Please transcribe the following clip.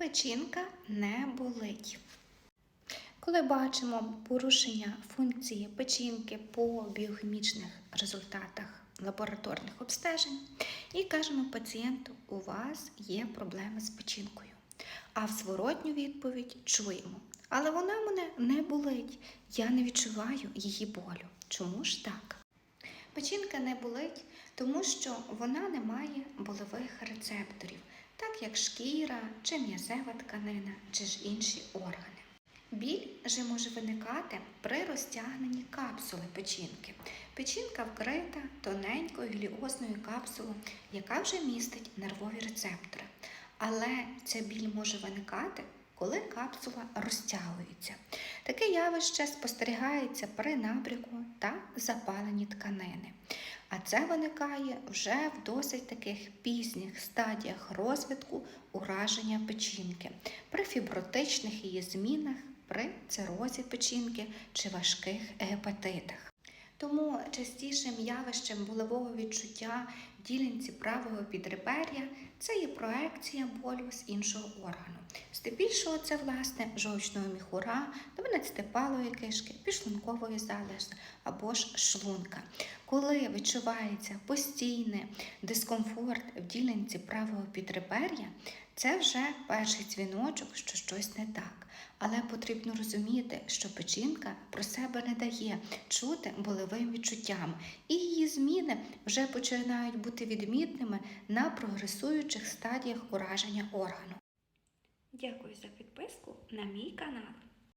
Печінка не болить. Коли бачимо порушення функції печінки по біохімічних результатах лабораторних обстежень і кажемо пацієнту, у вас є проблеми з печінкою. А в зворотню відповідь чуємо, але вона мене не болить, я не відчуваю її болю. Чому ж так? Печінка не болить, тому що вона не має болевих рецепторів, як шкіра чи м'язева тканина, чи ж інші органи. Біль же може виникати при розтягненні капсули печінки. Печінка вкрита тоненькою гліозною капсулою, яка вже містить нервові рецептори. Але ця біль може виникати, коли капсула розтягується. Таке явище спостерігається при набряку та запаленні тканини. А це виникає вже в досить таких пізніх стадіях розвитку ураження печінки, при фібротичних її змінах, при цирозі печінки чи важких гепатитах. Тому частішим явищем болевого відчуття в ділянці правого підребер'я це є проекція болю з іншого органу. Здебільшого це власне жовчного міхура, 12-палої кишки, підшлункової залози або ж шлунка. Коли відчувається постійний дискомфорт в ділянці правого підребер'я, це вже перший дзвіночок, що щось не так. Але потрібно розуміти, що печінка про себе не дає чути болевим відчуттям, і її зміни вже починають бути відмітними на прогресуючих стадіях ураження органу. Дякую за підписку на мій канал.